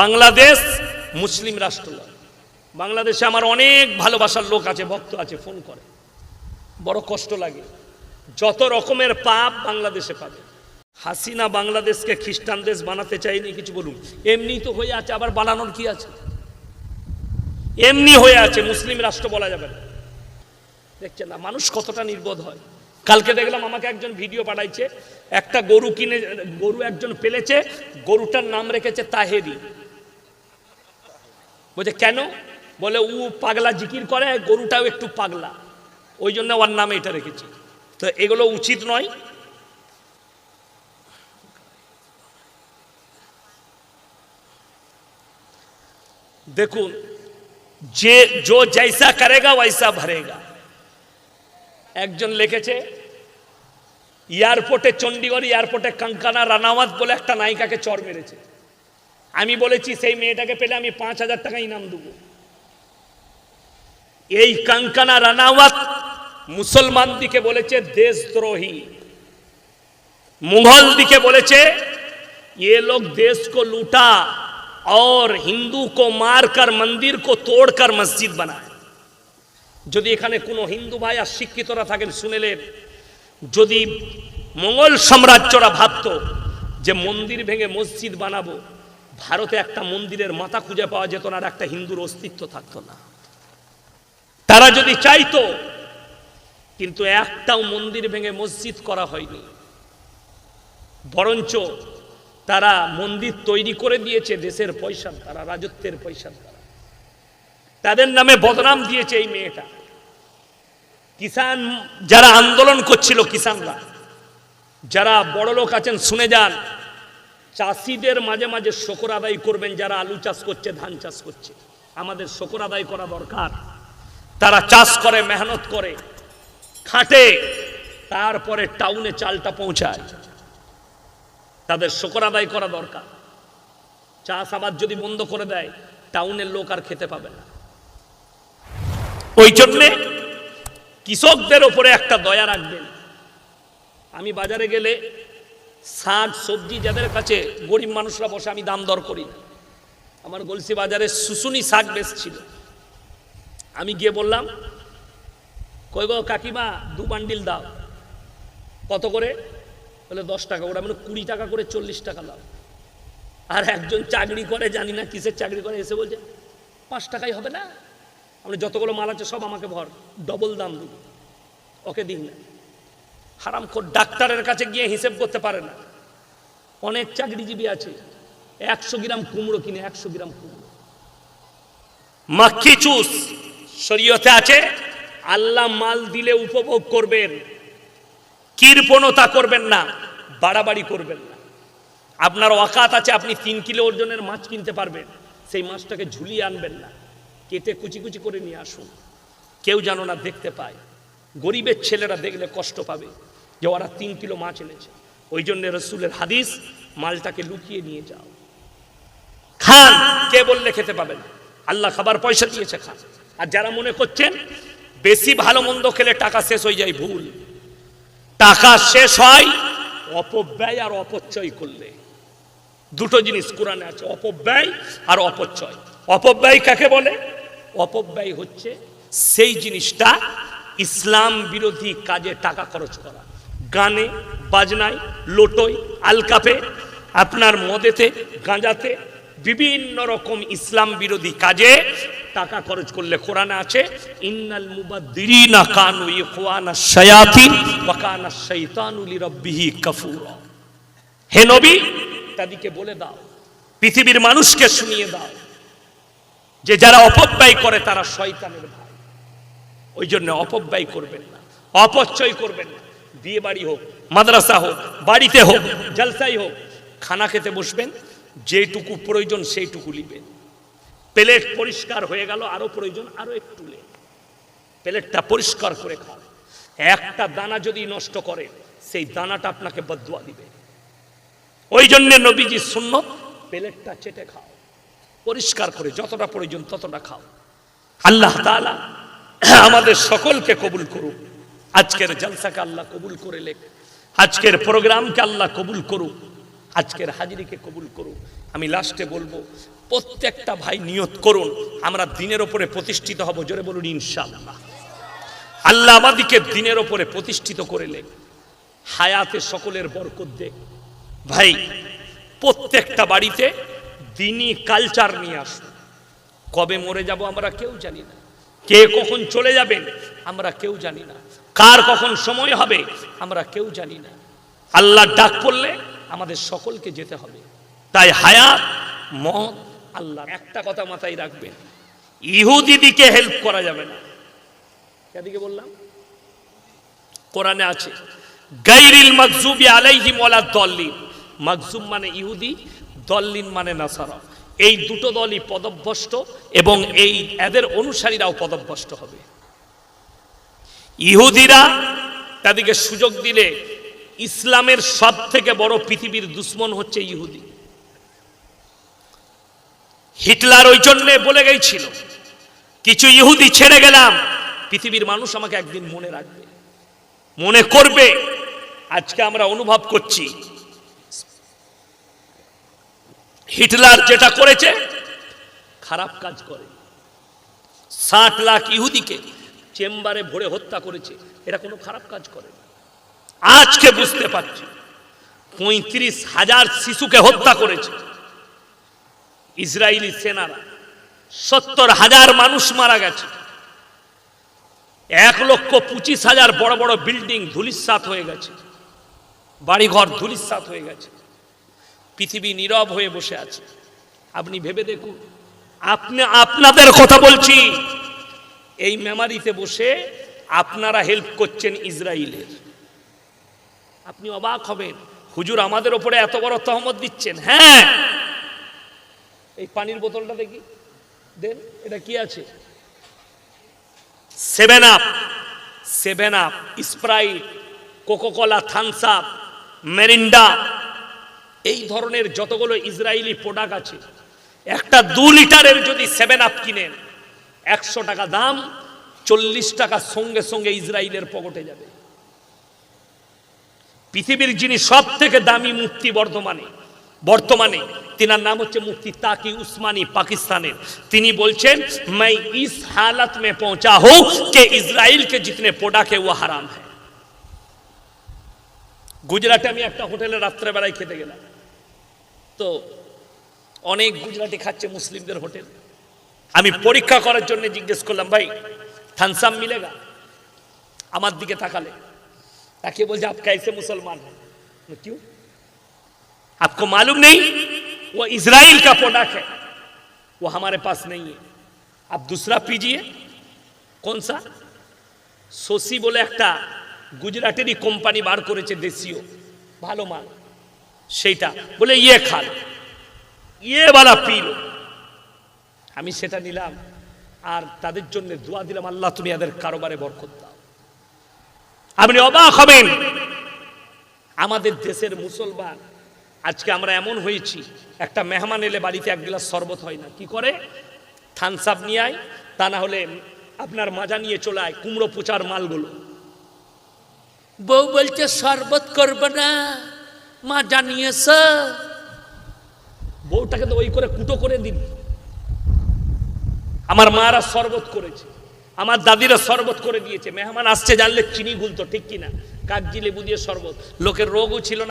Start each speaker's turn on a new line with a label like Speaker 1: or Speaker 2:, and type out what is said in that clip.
Speaker 1: বাংলাদেশ মুসলিম রাষ্ট্র। বাংলাদেশে আমার অনেক ভালোবাসার লোক আছে, ভক্ত আছে, ফোন করে। বড় কষ্ট লাগে। যত রকমের পাপ বাংলাদেশে পাবে। হাসিনা বাংলাদেশকে খ্রিস্টান দেশ বানাতে চাইনি, কিছু বলুন। এমনি তো হয়ে আছে, আবার বানানোর কি আছে? এমনি হয়ে আছে, মুসলিম রাষ্ট্র বলা যাবে না। দেখছেন না, মানুষ কতটা নির্বোধ হয়। কালকে দেখলাম আমাকে একজন ভিডিও পাঠাইছে, একটা গরু কিনে, গরু একজন পেলেছে গরুটার নাম রেখেছে তাহেরি। বলছে কেন বলে ও পাগলা জিকির করে গরুটাও একটু পাগলা ওই জন্য ওর নামে এটা রেখেছি তো এগুলো উচিত নয় দেখুন যে जो जैसा करेगा वैसा भरेगा একজন লিখেছে এয়ারপোর্টে চণ্ডীগড় এয়ারপোর্টে কাঙ্কানা রানাওয়াত বলে একটা নায়িকাকে চর মেরেছে আমি বলেছি সেই মেয়েটাকে পেলে আমি পাঁচ হাজার টাকা ইনাম দেবো এই কাঙ্কানা রানাওয়াত মুসলমান দিকে বলেছে দেশদ্রোহী मुगल दिखे बोले चे ये लोग देश को लूटा और हिंदू को मारकर मंदिर को तोड़कर मस्जिद बनाए যদি এখানে কোনো হিন্দু ভাই আর শিক্ষিতরা থাকেন শুনেলেন যদি মঙ্গল সাম্রাজ্যরা ভাবতো যে মন্দির ভেঙে মসজিদ বানাবো ভারতে একটা মন্দিরের মাথা খুঁজে পাওয়া যেত না আর একটা হিন্দুর অস্তিত্ব থাকতো না। তারা যদি চাইতো, কিন্তু একটাও মন্দির ভেঙে মসজিদ করা হয়নি। বরঞ্চ তারা মন্দির তৈরি করে দিয়েছে দেশের পয়সা তারা রাজত্বের পয়সা তারা তাদের নামে বদনাম দিয়েছে এই মেয়েটা। কিষান যারা আন্দোলন করছিল কিষানরা যারা বড় লোক আছেন, শুনে যান চাষিদের মাঝে মাঝে শকর আদায় করবেন যারা আলু চাষ করছে, ধান চাষ করছে। আমাদের শকর আদায় করা দরকার। তারা চাষ করে, মেহনত করে, খাটে, তারপরে টাউনে চালটা পৌঁছায়। তাদের শকর আদায় করা দরকার। চাষাবাদ যদি বন্ধ করে দেয়, টাউনের লোক আর খেতে পাবে না। ওই জন্যে কৃষকদের ওপরে একটা দয়া রাখবেন। আমি বাজারে গেলে শাক সবজি যাদের কাছে গরিব মানুষরা বসে, আমি দাম দর করি না। আমার গলসি বাজারে শুশুনি শাক বেশ ছিল আমি গিয়ে বললাম, কই গো কাকিমা, দু বান্ডিল দাও। কত করে? বলে দশ টাকা। ওরা মানে কুড়ি টাকা করে চল্লিশ টাকা দাও। আর একজন চাকরি করে, জানি না কিসের চাকরি করে, এসে বলছে, পাঁচ টাকাই হবে না। আমরা যতগুলো মাল আছে সব আমাকে ভর, ডবল দাম দেব। ওকে দিন না। হারাম ডাক্তারের কাছে গিয়ে হিসেব করতে পারে না। অনেক চাকরিজীবী আছে, একশো গ্রাম কুমড়ো কিনে, একশো গ্রাম কুমড়ো। মাখি চুস শরীয়তে আছে, আল্লাহ মাল দিলে উপভোগ করবেন, কৃপণতা করবেন না, বাড়াবাড়ি করবেন না। আপনার অকাত আছে, আপনি তিন কিলো ওজনের মাছ কিনতে পারবেন, সেই মাছটাকে ঝুলিয়ে আনবেন না। কেটে কুচি কুচি করে নিয়ে আসুন। কেউ যেন না দেখতে পায়। গরিবের ছেলেরা দেখলে কষ্ট পাবে যে ওরা তিন কিলো মাছ এনেছে। ওই জন্য রসুলের হাদিস, মালটাকে লুকিয়ে নিয়ে যাও। খান, কে বললে খেতে পাবেন? আল্লাহ খাবার পয়সা দিয়েছে, খান। আর যারা মনে করছেন, বেশি ভালো মন্দ খেলে টাকা শেষ হয়ে যায়, ভুল। টাকা শেষ হয়, অপব্যয় আর অপচয় করলে। দুটো জিনিস কোরআনে আছে, অপব্যয় আর অপচয়। অপব্যয় কাকে বলে? অপব্যয় হচ্ছে সেই জিনিসটা ইসলাম বিরোধী কাজে টাকা খরচ করা। গানে, বাজনায়, লোটোয়, আলকাপে, আপনার মদেতে, গাঁজাতে, বিভিন্ন রকম ইসলাম বিরোধী কাজে টাকা খরচ করলে কোরআনে আছে, ইন্নাল মুবাদ্দিরিনা কানু ইখওয়ানা শায়াতিন ওয়া কানা শাইতানু লিরাব্বিহি কাফুরা। হে নবী, তাদেরকে বলে দাও, পৃথিবীর মানুষকে শুনিয়ে দাও, যে যারা অপব্যয় করে তারা শয়তানের ভাই ওই জন্য অপব্যয় করবেন না, অপচয় করবেন না। বিয়ে বাড়ি হোক, মাদ্রাসা হোক, বাড়িতে হোক, জলসাই হোক, খানা খেতে বসবেন, যেটুকু প্রয়োজন সেইটুকু নিবেন। প্লেট পরিষ্কার হয়ে গেল, আরও প্রয়োজন, আরও একটু লে প্লেটটা পরিষ্কার করে খাও একটা দানা যদি নষ্ট করে, সেই দানাটা আপনাকে বদুয়া দিবে। ওই জন্য নবীজি শূন্য প্লেটটা চেটে খাও। পরিষ্কার করে, যতটা প্রয়োজন ততটা খাও। আল্লাহ তাআলা আমাদের সকলকে কবুল করুক। আজকের জলসাকে আল্লাহ কবুল করে লেখ। আজকের প্রোগ্রামকে আল্লাহ কবুল করুক। আজকের হাজিরিকে কবুল করুক। আমি লাস্টে বলব, প্রত্যেকটা ভাই নিয়ত করুন, আমরা দিনের ওপরে প্রতিষ্ঠিত হব। জোরে বলুন, ইনশাআল্লাহ। আল্লাহ আমাদিকে দিনের ওপরে প্রতিষ্ঠিত করেলে হায়াতে সকলের বরকত দে। ভাই, প্রত্যেকটা বাড়িতে দিনই কালচার নিয়ে আসুন। কবে মরে যাব আমরা কেউ জানি না। কে কখন চলে যাবেন আমরা কেউ জানি না। কার কখন সময় হবে, আমরা কেউ জানি না। আল্লাহ ডাক পড়লে আমাদের সকলকে যেতে হবে। তাই হায়াত মত আল্লাহ একটা কথা মাথায় রাখবেন, ইহুদি দিকে হেল্প করা যাবে না। কেদিকে বললাম? কোরআনে আছে, গাইরিল মাকজুবি আলাইহিম ওয়ালা দল্লিন। মাকজুম মানে ইহুদি, দল্লিন মানে নাসারা। এই দুটো দলই পদভ্রষ্ট এবং এই এদের অনুসারীরাও পদভ্রষ্ট হবে। ইহুদিরা তাদেরকে সুযোগ দিলে ইসলামের সব থেকে বড় পৃথিবীর দুশ্মন হচ্ছে ইহুদি। হিটলার ওই জন্যে বলে গেছিল, কিছু ইহুদি ছেড়ে গেলাম, পৃথিবীর মানুষ আমাকে একদিন মনে রাখবে, মনে করবে, আজকে আমরা অনুভব করছি হিটলার যেটা করেছে, খারাপ কাজ করে। ষাট লাখ ইহুদিকে চেম্বারে ভরে হত্যা করেছে এটা কোনো খারাপ কাজ করে আজকে বুঝতে পারছি, পঁয়ত্রিশ হাজার শিশুকে হত্যা করেছে। ইসরায়েলি সেনারা, সত্তর হাজার মানুষ মারা গেছে। এক লক্ষ পঁচিশ হাজার বড় বড় বিল্ডিং ধুলিস্বাত হয়ে গেছে। বাড়িঘর ধুলিস্বাত হয়ে গেছে। পৃথিবী নীরব হয়ে বসে আছে। আপনি ভেবে দেখুন, আপনি, আপনাদের কথা বলছি। এই মেমারিতে বসে আপনারা হেল্প করছেন ইসরায়েলের আপনি অবাক হবেন, হুজুর আমাদের ওপরে এত বড় তহমত দিচ্ছেন। হ্যাঁ! এই পানির বোতলটা দেখি। দেন, এটা কি আছে? Seven up seven up Sprite coca cola Thums Up Mirinda এই ধরনের যতগুলো ইসরায়েলি প্রোডাক্ট আছে একটা দু লিটারের যদি সেভেন আপ কিনেন একশো টাকা দাম চল্লিশ টাকা সঙ্গে সঙ্গে ইসরায়েলের পকেটে যাবে পৃথিবীর যিনি সব থেকে দামি মুক্তি বর্তমানে বর্তমানে তিনার নাম হচ্ছে মুফতি তাকি উসমানী পাকিস্তানের তিনি বলছেন मैं इस हालत में पहुंचा हूं कि इजराइल के जितने प्रोडक्ट है वो हराम है গুজরাটে আমি একটা হোটেলে রাত্রেবেলায় খেতে গেলাম তো অনেক গুজরাটি খাচ্ছে মুসলিমদের হোটেল আমি পরীক্ষা করার জন্য জিজ্ঞেস করলাম ভাই থানসাম মিলেগা আমার দিকে তাকালে তাকে বলছে आप कैसे मुसलमान हैं मैं, क्यों आपको मालूम नहीं वो इजराइल का प्रोडक्ट है वो हमारे पास नहीं है आप दूसरा पीजिए कौन सा সোসি বলে একটা গুজরাটেরই কোম্পানি বার করেছে দেশীয় ভালো মাল সেইটা। বলে ইয়ে খাল। ইয়ে বালা পিল। আমি সেটা নিলাম। আর তাদের জন্য দোয়া দিলাম, আল্লাহ, তুমি এদের কারোবারে বরকত দাও। আপনি অবাক হবেন। আমাদের দেশের মুসলমান, আজকে আমরা এমন হয়েছি, একটা মেহমান এলে বাড়িতে এক গ্লাস শরবত হয় না। কি করে? থানসাপ নিয়ে আয়, তা না হলে আপনার মাজা নিয়ে চলে আয়, কুমড়ো পোচার মালগুলো। বউ বলছে, শরবত করবে না। মা জানিয়েছে বউটাকে তো ওই করে কুটো করে দিন আমার মারা শরবত করেছে, আমার দাদিরা শরবত করে দিয়েছে। মেহমান আসছে জানলে চিনি গুলতো, ঠিক কিনা? কাগজি লেবু দিয়ে শরবত। লোকের রোগও ছিল না।